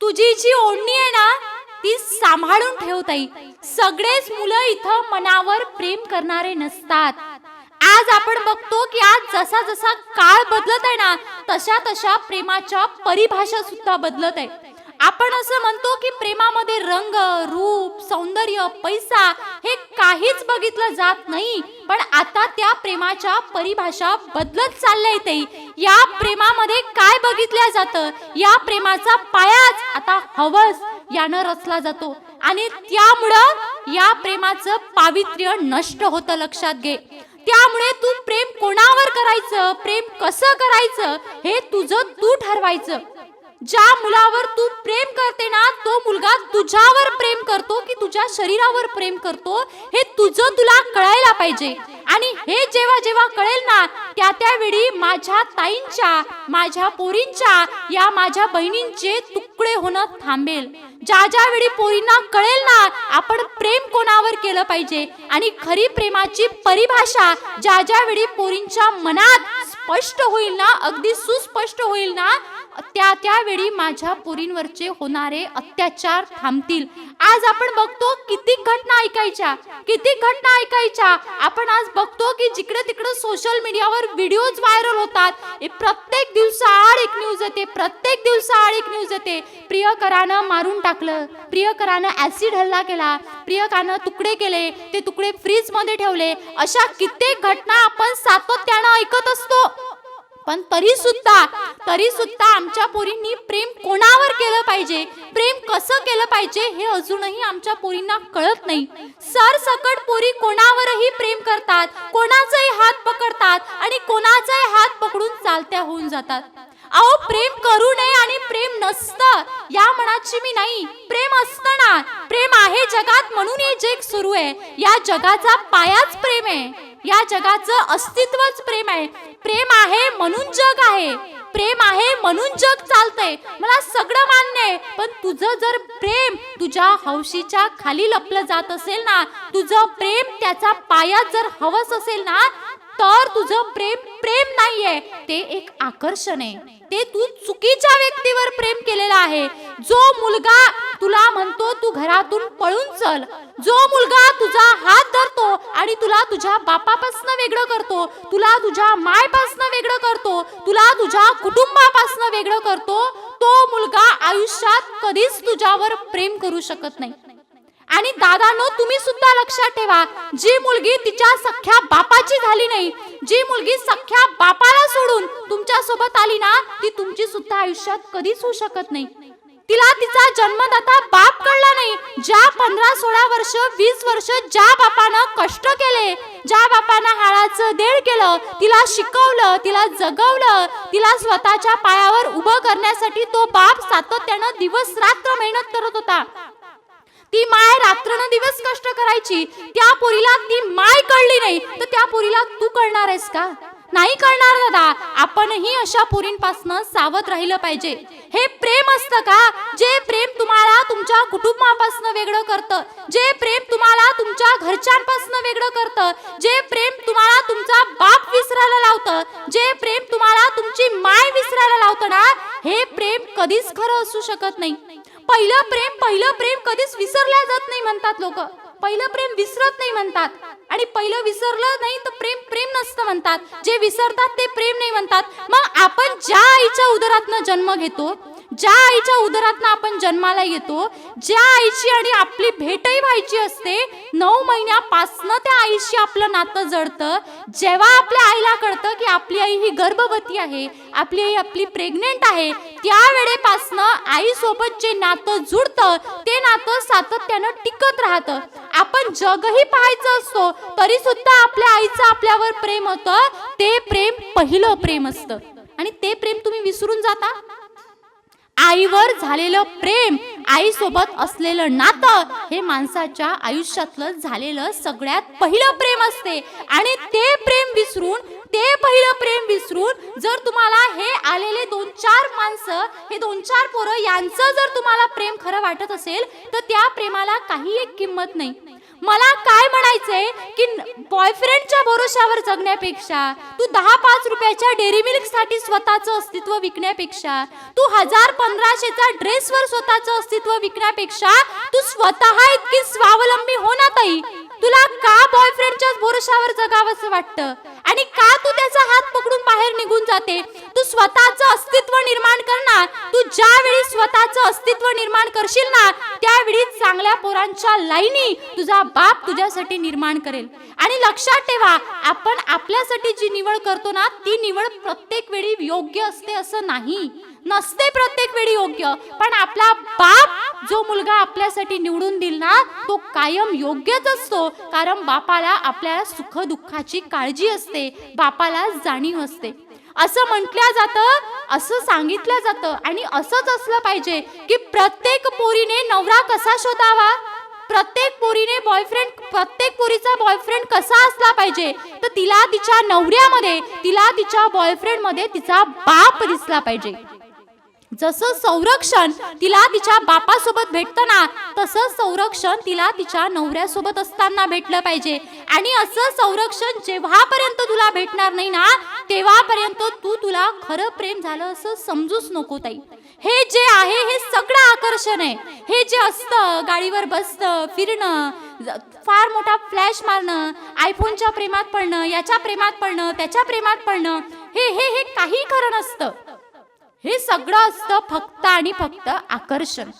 तुझी जी ओढणी आहे ना ती सांभाळून ठेव ताई. सगळेच मुलं इथं मनावर प्रेम करणारे नसतात. आज आपण बघतो की आज जसा जसा काळ बदलत आहे ना तशा तशा प्रेमाच्या परिभाषा सुद्धा बदलत आहे. आपण असं म्हणतो की प्रेमामध्ये रंग रूप सौंदर्य पैसा हे काहीच बघितलं जात नाही पण आता त्या प्रेमाच्या परिभाषा बदलत चालल्या इथे या प्रेमामध्ये काय बघितल्या जातं? या प्रेमाचा पायाच आता हवस यानं रचला जातो. आणि त्यामुळं या प्रेमाचं पावित्र्य नष्ट होतं लक्षात घे. त्यामुळे तू प्रेम कोणावर करायचं? प्रेम कसं करायचं? हे तुझं तू ठरवायचं. ज्या मुलावर तू प्रेम करते ना तो मुलगा तुझ्यावर प्रेम करतो की तुझ्या शरीरावर प्रेम करतो हे तुझं तुला कळायला पाहिजे. आणि हे जेव्हा जेव्हा कळेल ना त्या त्यावेळी माझ्या ताईंच्या माझ्या पोरींच्या या माझ्या बहिणींचे तुकडे होणं थांबेल. ज्या ज्या वेळी पोरींना कळेल ना आपण प्रेम कोणावर केलं पाहिजे? आणि खरी प्रेमाची परिभाषा ज्या ज्या वेळी पोरींच्या मनात स्पष्ट होईल ना अगदी सुस्पष्ट होईल ना त्या त्यावेळी माझ्या पोरींवरचे होणारे अत्याचार थांबतील. आज आपण बघतो किती घटना ऐकायच्या किती घटना ऐकायच्या. आपण आज बघतो की जिकडे तिकडे सोशल मीडियावर व्हिडिओज व्हायरल होतात. हे प्रत्येक दिवसाआड एक न्यूज येते प्रत्येक दिवसाआड एक न्यूज येते. प्रियकरानं मारून टाकलं प्रियकरानं ऍसिड हल्ला केला प्रियकानं तुकडे केले ते तुकडे फ्रीजमध्ये ठेवले. अशा कित्येक घटना आपण सातत्यानं ऐकत असतो. पण तरी सुद्धा तरी सुद्धा आमच्या पोरींनी प्रेम कोणावर केलं पाहिजे? प्रेम कसं केलं पाहिजे हे अजूनही आमच्या पोरींना कळत नाही. सरसकट पोरी कोणावरही प्रेम करतात कोणाचाही हात पकडतात आणि कोणाचाही हात पकडून चालत्या होऊन जातात. अहो प्रेम करू नये आणि प्रेम नसतं या मनाची मी नाही. प्रेम असतं ना. प्रेम आहे जगात म्हणून हे जग सुरू आहे. या जगाचा पायाच प्रेम आहे. या जगाचं अस्तित्वच प्रेम आहे. प्रेम आहे म्हणून जग आहे. प्रेम आहे म्हणून जग चालतंय. मला सगळं मान्य आहे पण तुझं जर प्रेम तुझ्या हौशीच्या खाली लपलं जात असेल ना तुझं प्रेम त्याचा पायात जर हवस असेल ना तर तुझं प्रेम प्रेम नाहीये. ते एक आकर्षण आहे. ते तू चुकीच्या व्यक्तीवर प्रेम केलेलं आहे. जो मुलगा तुला म्हणतो तू घरातून पळून चल. जो मुलगा तुझा हात धरतो आणि तुला तुझ्या बापापासनं वेगळं करतो तुला तुझ्या मायपासनं वेगळं करतो तुला तुझ्या कुटुंबापासनं वेगळं करतो तो मुलगा आयुष्यात कधीच तुझ्यावर प्रेम करू शकत नाही. आणि दादानो तुम्ही सुद्धा लक्षात ठेवा जी मुलगी तिच्या सख्या बापाची झाली नाही जी मुलगी सख्या बापाला सोडून तुमच्यासोबत आली ना ती तुमची सुद्धा आयुष्यात कधीच होऊ शकत नाही. तिला तिचा जन्मदाता बाप कळला नाही. ज्या पंधरा सोळा वर्ष वीस वर्ष ज्या बापानं कष्ट केले ज्या बापानं हाडाचं देड केलं तिला शिकवलं तिला जगवलं तिला स्वतःच्या पायावर उभं करण्यासाठी तो बाप सातत्यानं दिवस रात्र मेहनत करत होता. ती माय रात्रन दिवस कष्ट करायची. त्या पोरीला ती माय कळली नाही. तर त्या पोरीला तू कळणार आहेस का? नाही कळणार दादा. आपणही अशा पुरींपासून सावध राहिलं पाहिजे. हे प्रेम असतं का? जे प्रेम तुम्हाला तुमच्या कुटुंबापासून वेगळं करतं. जे प्रेम तुम्हाला तुमच्या घरच्यांपासून वेगळं करतं. जे प्रेम तुम्हाला तुमचा बाप विसरायला लावतं. जे प्रेम तुम्हाला तुमची माय विसरायला लावतं ना हे प्रेम कधीच खरं असू शकत नाही. पहिलं प्रेम पहिलं प्रेम कधीच विसरल्या जात नाही म्हणतात लोक. पहिलं प्रेम विसरत नाही म्हणतात. आणि पहिलं विसरलं नाही तर प्रेम प्रेम नसतं म्हणतात. जे विसरतात ते प्रेम नाही म्हणतात. मग आपण ज्या आईच्या उदरातनं जन्म घेतो ज्या आईच्या उदरातनं आपण जन्माला येतो ज्या आईची आणि आपली भेटही व्हायची असते नऊ महिन्यापासनं त्या आईशी आपलं नातं जडतं. जेव्हा आपल्या आईला कळतं की आपली आई ही गर्भवती आहे आपली आई आपली प्रेग्नेंट आहे त्या वेळेपासनं जे नातं जुडतं ते नातं सातत्यानं टिकत राहतं. आपण जगही पाहायचं असतो तरी सुद्धा आपल्या आईचं आपल्यावर प्रेम होतं. ते प्रेम पहिलं प्रेम असतं. आणि ते प्रेम तुम्ही विसरून जाता. आईवर झालेलं प्रेम आई सोबत असलेलं नातं हे माणसाच्या आयुष्यातलं झालेलं सगळ्यात पहिलं प्रेम असते. आणि ते प्रेम विसरून ते पहिलं प्रेम विसरून जर तुम्हाला हे आलेले दोन चार माणसं हे दोन चार पोरं यांचं जर तुम्हाला प्रेम खरं वाटत असेल तर त्या प्रेमाला काही एक किंमत नाही. मला काय म्हणायचंय की बॉयफ्रेंडच्या भरोशावर जगण्यापेक्षा तू दहा पाच रुपयाच्या डेअरी मिल्कसाठी स्वतःचं अस्तित्व विकण्यापेक्षा तू हजार पंधराशेचा ड्रेसवर स्वतःचं अस्तित्व विकण्यापेक्षा तू स्वतः इतकी स्वावलंबी हो ना ताई? तुला का बॉयफ्रेंडच्याच भरोशावर जगावंसं वाटतं? आणि का तू त्याचा हात पकडून बाहेर निघून जाते? तू स्वतःचं अस्तित्व निर्माण करणार. तू ज्यावेळी स्वतःचं अस्तित्व निर्माण करशील ना त्यावेळी चांगल्या पोरांच्या लाईनी तुझा बाप तुझ्यासाठी निर्माण करेल. आणि लक्षात ठेवा आपण आपल्यासाठी जी निवड करतो ना ती निवड प्रत्येक वेळी योग्य असते असं नाही. नसते प्रत्येक वेळी योग्य पण आपला बाप जो मुलगा आपल्यासाठी निवडून दिल ना तो कायम योग्यच असतो. कारण बापाला आपल्या सुख दुःखाची काळजी असते बापाला जाणीव असते. असं म्हटलं जातं असं सांगितलं जातं आणि असंच असलं पाहिजे की प्रत्येक पोरीने नवरा कसा शोधावा? प्रत्येक पोरीने बॉयफ्रेंड प्रत्येक पोरीचा बॉयफ्रेंड कसा असला पाहिजे? तर तिला तिच्या नवऱ्यामध्ये तिला तिच्या बॉयफ्रेंडमध्ये तिचा बाप दिसला पाहिजे. जसं संरक्षण तिला तिच्या बापासोबत भेटतं ना तसं संरक्षण तिला तिच्या नवऱ्यासोबत असताना भेटलं पाहिजे. आणि असं संरक्षण जेव्हापर्यंत तुला भेटणार नाही ना तेव्हापर्यंत तू तुला खरं प्रेम झालं असं समजूच नको ताई. हे जे आहे हे सगळं आकर्षण आहे. हे जे असतं गाडीवर बसतं फिरणं फार मोठा फ्लॅश मारणं आयफोनच्या प्रेमात पडणं याच्या प्रेमात पडणं त्याच्या प्रेमात पडणं हे हे हे काही खरं नसतं. हे सगळं असतं फक्त आणि फक्त आकर्षण.